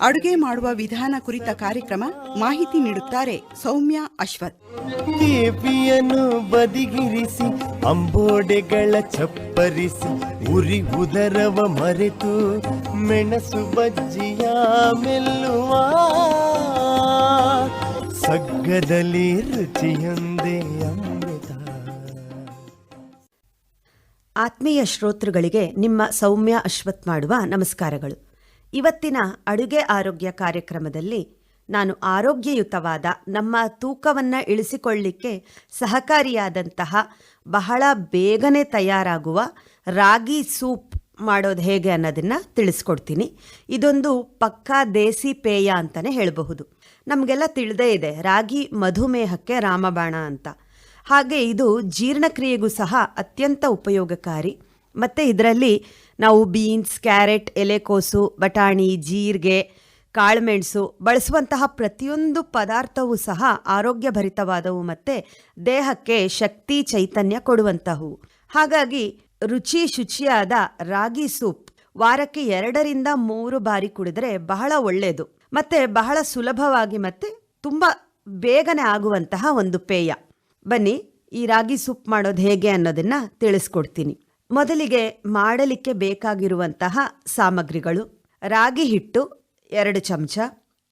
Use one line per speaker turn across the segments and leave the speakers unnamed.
ಅಡುಗೆ ಮಾಡುವ ವಿಧಾನ ಕುರಿತ ಕಾರ್ಯಕ್ರಮ ಮಾಹಿತಿ ನೀಡುತ್ತಾರೆ ಸೌಮ್ಯ ಅಶ್ವಥ್.
ಕೇಪಿಯನ್ನು ಬದಿಗಿರಿಸಿ ಅಂಬೋಡೆಗಳ ಚಪ್ಪರಿಸಿ ಉರಿ ಉದರವ ಮರೆತು ಮೆಣಸು ಬಜ್ಜಿಯ ಮೆಲ್ಲುವ ಸಗ್ಗದಲ್ಲಿ ರುಚಿಯೊಂದೇ ಅಮೃತ.
ಆತ್ಮೀಯ ಶ್ರೋತೃಗಳಿಗೆ ನಿಮ್ಮ ಸೌಮ್ಯ ಅಶ್ವಥ್ ಮಾಡುವ ನಮಸ್ಕಾರಗಳು. ಇವತ್ತಿನ ಅಡುಗೆ ಆರೋಗ್ಯ ಕಾರ್ಯಕ್ರಮದಲ್ಲಿ ನಾನು ಆರೋಗ್ಯಯುತವಾದ ನಮ್ಮ ತೂಕವನ್ನು ಇಳಿಸಿಕೊಳ್ಳಿಕ್ಕೆ ಸಹಕಾರಿಯಾದಂತಹ ಬಹಳ ಬೇಗನೆ ತಯಾರಾಗುವ ರಾಗಿ ಸೂಪ್ ಮಾಡೋದು ಹೇಗೆ ಅನ್ನೋದನ್ನು ತಿಳಿಸ್ಕೊಡ್ತೀನಿ. ಇದೊಂದು ಪಕ್ಕಾ ದೇಸಿ ಪೇಯ ಅಂತಲೇ ಹೇಳಬಹುದು. ನಮಗೆಲ್ಲ ತಿಳಿದೇ ಇದೆ, ರಾಗಿ ಮಧುಮೇಹಕ್ಕೆ ರಾಮಬಾಣ ಅಂತ. ಹಾಗೆ ಇದು ಜೀರ್ಣಕ್ರಿಯೆಗೂ ಸಹ ಅತ್ಯಂತ ಉಪಯೋಗಕಾರಿ. ಮತ್ತು ಇದರಲ್ಲಿ ನಾವು ಬೀನ್ಸ್, ಕ್ಯಾರೆಟ್ ಎಲೆಕೋಸು ಬಟಾಣಿ, ಜೀರಿಗೆ, ಕಾಳುಮೆಣಸು ಬಳಸುವಂತಹ ಪ್ರತಿಯೊಂದು ಪದಾರ್ಥವೂ ಸಹ ಆರೋಗ್ಯಭರಿತವಾದವು ಮತ್ತು ದೇಹಕ್ಕೆ ಶಕ್ತಿ, ಚೈತನ್ಯ ಕೊಡುವಂತಹವು. ಹಾಗಾಗಿ ರುಚಿ ಶುಚಿಯಾದ ರಾಗಿ ಸೂಪ್ ವಾರಕ್ಕೆ ಎರಡರಿಂದ ಮೂರು ಬಾರಿ ಕುಡಿದ್ರೆ ಬಹಳ ಒಳ್ಳೆಯದು ಮತ್ತು ಬಹಳ ಸುಲಭವಾಗಿ ಮತ್ತು ತುಂಬ ಬೇಗನೆ ಆಗುವಂತಹ ಒಂದು ಪೇಯ. ಬನ್ನಿ, ಈ ರಾಗಿ ಸೂಪ್ ಮಾಡೋದು ಹೇಗೆ ಅನ್ನೋದನ್ನು ತಿಳಿಸ್ಕೊಡ್ತೀನಿ. ಮೊದಲಿಗೆ ಮಾಡಲಿಕ್ಕೆ ಬೇಕಾಗಿರುವಂತಹ ಸಾಮಗ್ರಿಗಳು. ರಾಗಿ ಹಿಟ್ಟು ಎರಡು ಚಮಚ,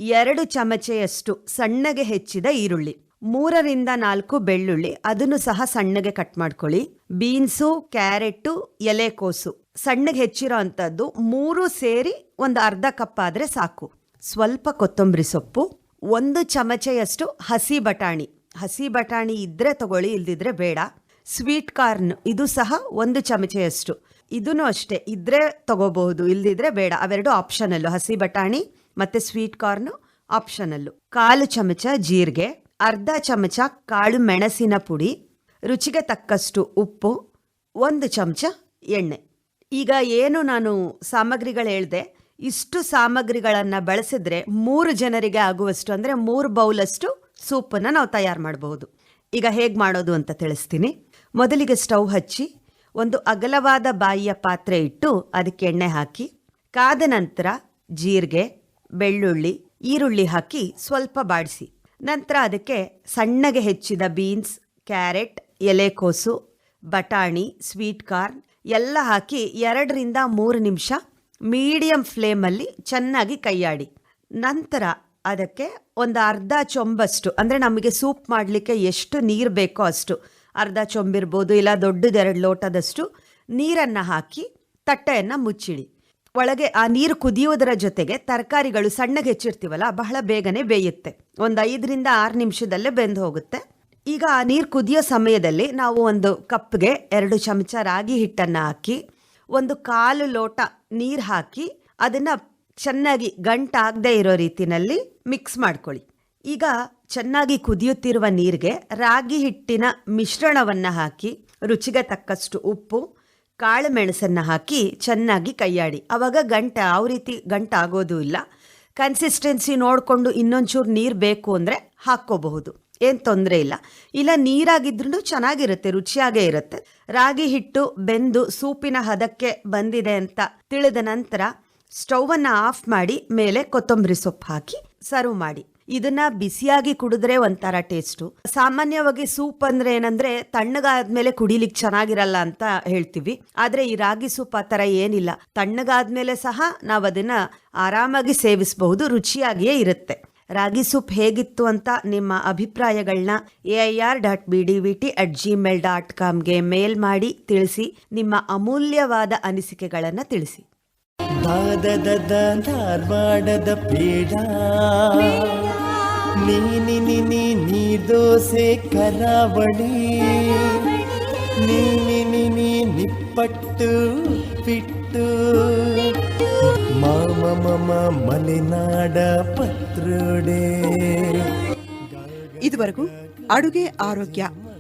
ಎರಡು ಚಮಚೆಯಷ್ಟು ಸಣ್ಣಗೆ ಹೆಚ್ಚಿದ ಈರುಳ್ಳಿ, ಮೂರರಿಂದ ನಾಲ್ಕು ಬೆಳ್ಳುಳ್ಳಿ, ಅದನ್ನು ಸಹ ಸಣ್ಣಗೆ ಕಟ್ ಮಾಡ್ಕೊಳ್ಳಿ. ಬೀನ್ಸು, ಕ್ಯಾರೆಟು, ಎಲೆಕೋಸು, ಸಣ್ಣಗೆ ಹೆಚ್ಚಿರೋ ಅಂಥದ್ದು ಮೂರು ಸೇರಿ ಒಂದು ಅರ್ಧ ಕಪ್ ಆದರೆ ಸಾಕು. ಸ್ವಲ್ಪ ಕೊತ್ತಂಬರಿ ಸೊಪ್ಪು, ಒಂದು ಚಮಚೆಯಷ್ಟು ಹಸಿ ಬಟಾಣಿ. ಹಸಿ ಬಟಾಣಿ ಇದ್ರೆ ತಗೊಳ್ಳಿ, ಇಲ್ದಿದ್ರೆ ಬೇಡ. ಸ್ವೀಟ್ ಕಾರ್ನ್, ಇದು ಸಹ ಒಂದು ಚಮಚೆಯಷ್ಟು. ಇದೂ ಅಷ್ಟೇ, ಇದ್ರೆ ತಗೋಬಹುದು, ಇಲ್ದಿದ್ರೆ ಬೇಡ. ಅವೆರಡು ಆಪ್ಷನಲ್ಲು ಹಸಿ ಬಟಾಣಿ ಮತ್ತೆ ಸ್ವೀಟ್ ಕಾರ್ನು ಆಪ್ಷನಲ್ಲು ಕಾಲು ಚಮಚ ಜೀರಿಗೆ, ಅರ್ಧ ಚಮಚ ಕಾಳು ಮೆಣಸಿನ ಪುಡಿ, ರುಚಿಗೆ ತಕ್ಕಷ್ಟು ಉಪ್ಪು, ಒಂದು ಚಮಚ ಎಣ್ಣೆ. ಈಗ ಏನು ನಾನು ಸಾಮಗ್ರಿಗಳು ಹೇಳಿದೆ, ಇಷ್ಟು ಸಾಮಗ್ರಿಗಳನ್ನು ಬಳಸಿದ್ರೆ ಮೂರು ಜನರಿಗೆ ಆಗುವಷ್ಟು, ಅಂದರೆ ಮೂರು ಬೌಲಷ್ಟು ಸೂಪನ್ನು ನಾವು ತಯಾರು ಮಾಡಬಹುದು. ಈಗ ಹೇಗೆ ಮಾಡೋದು ಅಂತ ತಿಳಿಸ್ತೀನಿ. ಮೊದಲಿಗೆ ಸ್ಟವ್ ಹಚ್ಚಿ, ಒಂದು ಅಗಲವಾದ ಬಾಯಿಯ ಪಾತ್ರೆ ಇಟ್ಟು ಅದಕ್ಕೆ ಎಣ್ಣೆ ಹಾಕಿ, ಕಾದ ನಂತರ ಜೀರಿಗೆ, ಬೆಳ್ಳುಳ್ಳಿ, ಈರುಳ್ಳಿ ಹಾಕಿ ಸ್ವಲ್ಪ ಬಾಡಿಸಿ. ನಂತರ ಅದಕ್ಕೆ ಸಣ್ಣಗೆ ಹೆಚ್ಚಿದ ಬೀನ್ಸ್, ಕ್ಯಾರೆಟ್, ಎಲೆಕೋಸು, ಬಟಾಣಿ, ಸ್ವೀಟ್ ಕಾರ್ನ್ ಎಲ್ಲ ಹಾಕಿ ಎರಡರಿಂದ ಮೂರು ನಿಮಿಷ ಮೀಡಿಯಂ ಫ್ಲೇಮಲ್ಲಿ ಚೆನ್ನಾಗಿ ಕೈಯಾಡಿ. ನಂತರ ಅದಕ್ಕೆ ಒಂದು ಅರ್ಧ ಚೊಂಬಷ್ಟು, ಅಂದರೆ ನಮಗೆ ಸೂಪ್ ಮಾಡಲಿಕ್ಕೆ ಎಷ್ಟು ನೀರು ಬೇಕೋ ಅಷ್ಟು, ಅರ್ಧ ಚೊಂಬಿರ್ಬೋದು ಇಲ್ಲ ದೊಡ್ಡದೆರಡು ಲೋಟದಷ್ಟು ನೀರನ್ನು ಹಾಕಿ ತಟ್ಟೆಯನ್ನು ಮುಚ್ಚಿಡಿ. ಒಳಗೆ ಆ ನೀರು ಕುದಿಯೋದರ ಜೊತೆಗೆ ತರಕಾರಿಗಳು ಸಣ್ಣಗೆ ಹೆಚ್ಚಿರ್ತೀವಲ್ಲ, ಬಹಳ ಬೇಗನೆ ಬೇಯುತ್ತೆ. ಒಂದು ಐದರಿಂದ ಆರು ನಿಮಿಷದಲ್ಲೇ ಬೆಂದು ಹೋಗುತ್ತೆ. ಈಗ ಆ ನೀರು ಕುದಿಯೋ ಸಮಯದಲ್ಲಿ ನಾವು ಒಂದು ಕಪ್ಗೆ ಎರಡು ಚಮಚ ರಾಗಿ ಹಿಟ್ಟನ್ನು ಹಾಕಿ, ಒಂದು ಕಾಲು ಲೋಟ ನೀರು ಹಾಕಿ, ಅದನ್ನು ಚೆನ್ನಾಗಿ ಗಂಟಾಗದೇ ಇರೋ ರೀತಿನಲ್ಲಿ ಮಿಕ್ಸ್ ಮಾಡ್ಕೊಳ್ಳಿ. ಈಗ ಚೆನ್ನಾಗಿ ಕುದಿಯುತ್ತಿರುವ ನೀರಿಗೆ ರಾಗಿ ಹಿಟ್ಟಿನ ಮಿಶ್ರಣವನ್ನು ಹಾಕಿ, ರುಚಿಗೆ ತಕ್ಕಷ್ಟು ಉಪ್ಪು ಕಾಳು ಮೆಣಸನ್ನು ಹಾಕಿ ಚೆನ್ನಾಗಿ ಕೈಯಾಡಿ. ಆವಾಗ ಗಂಟೆ ಯಾವ ರೀತಿ ಗಂಟ ಆಗೋದು ಇಲ್ಲ. ಕನ್ಸಿಸ್ಟೆನ್ಸಿ ನೋಡಿಕೊಂಡು ಇನ್ನೊಂಚೂರು ನೀರು ಬೇಕು ಅಂದರೆ ಹಾಕ್ಕೋಬಹುದು. ಏನು ತೊಂದರೆ ಇಲ್ಲ. ಇಲ್ಲ ನೀರಾಗಿದ್ರೂ ಚೆನ್ನಾಗಿರುತ್ತೆ, ರುಚಿಯಾಗೇ ಇರುತ್ತೆ. ರಾಗಿ ಹಿಟ್ಟು ಬೆಂದು ಸೂಪಿನ ಹದಕ್ಕೆ ಬಂದಿದೆ ಅಂತ ತಿಳಿದ ನಂತರ ಸ್ಟೌವನ್ನು ಆಫ್ ಮಾಡಿ ಮೇಲೆ ಕೊತ್ತಂಬರಿ ಸೊಪ್ಪು ಹಾಕಿ ಸರ್ವ್ ಮಾಡಿ. ಇದನ್ನ ಬಿಸಿಯಾಗಿ ಕುಡಿದ್ರೆ ಒಂಥರ ಟೇಸ್ಟು. ಸಾಮಾನ್ಯವಾಗಿ ಸೂಪ್ ಅಂದ್ರೆ ಏನಂದ್ರೆ ತಣ್ಣಗಾದ್ಮೇಲೆ ಕುಡಿಲಿಕ್ಕೆ ಚೆನ್ನಾಗಿರಲ್ಲ ಅಂತ ಹೇಳ್ತೀವಿ. ಆದ್ರೆ ಈ ರಾಗಿ ಸೂಪ್ ಆ ತರ ಏನಿಲ್ಲ. ತಣ್ಣಗಾದ್ಮೇಲೆ ಸಹ ನಾವು ಅದನ್ನ ಆರಾಮಾಗಿ ಸೇವಿಸಬಹುದು, ರುಚಿಯಾಗಿಯೇ ಇರುತ್ತೆ. ರಾಗಿ ಸೂಪ್ ಹೇಗಿತ್ತು ಅಂತ ನಿಮ್ಮ ಅಭಿಪ್ರಾಯಗಳನ್ನ A I R dot B D V T at Gmail dot ಕಾಮ್ಗೆ mail ಮಾಡಿ ತಿಳಿಸಿ. ನಿಮ್ಮ ಅಮೂಲ್ಯವಾದ ಅನಿಸಿಕೆಗಳನ್ನು ತಿಳಿಸಿ.
ದಾದದ ಧಾರವಾಡದ ಪೀಡ. ನೀನಿ ನಿನಿ ನೀ ದೋಸೆ ಕರಾವಳಿ. ನಿನಿ ನಿಪ್ಪಟ್ಟು ಪಿಟ್ಟು ಮಾಮ ಮಮ ಮಲೆನಾಡ ಪತ್ರೋಡೆ.
ಇದುವರೆಗೂ ಅಡುಗೆ ಆರೋಗ್ಯ